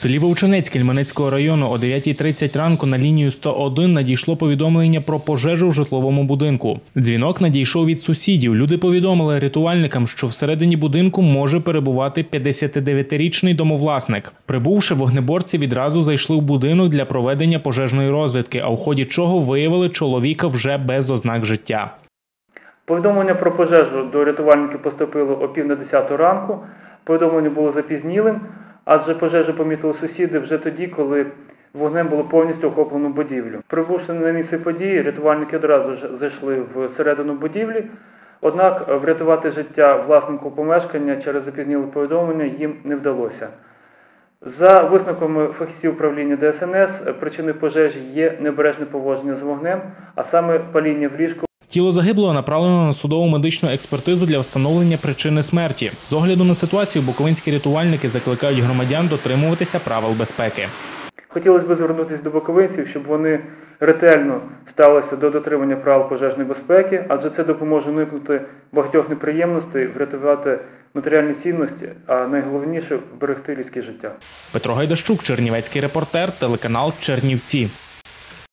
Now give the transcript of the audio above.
селі Вовчанець Кельменецького району о 9.30 ранку на лінію 101 надійшло повідомлення про пожежу в житловому будинку. Дзвінок надійшов від сусідів. Люди повідомили рятувальникам, що всередині будинку може перебувати 59-річний домовласник. Прибувши, вогнеборці відразу зайшли в будинок для проведення пожежної розвідки, а в ході чого виявили чоловіка вже без ознак життя. Повідомлення про пожежу до рятувальників поступило о пів на 10 ранку. Повідомлення було запізнілим, адже пожежу помітили сусіди вже тоді, коли вогнем було повністю охоплено будівлю. Прибувши на місце події, рятувальники одразу ж зайшли всередину будівлі. Однак врятувати життя власнику помешкання через запізніле повідомлення їм не вдалося. За висновками фахівців управління ДСНС, причиною пожежі є небережне поводження з вогнем, а саме паління в ліжку Тіло загиблого направлено на судову медичну експертизу для встановлення причини смерті. З огляду на ситуацію буковинські рятувальники закликають громадян дотримуватися правил безпеки. Хотілося б звернутися до боковинців, щоб вони ретельно ставилися до дотримання правил пожежної безпеки, адже це допоможе уникнути багатьох неприємностей, врятувати матеріальні цінності, а найголовніше берегти людське життя. Петро Гайдащук, Чернівецький репортер, телеканал Чернівці.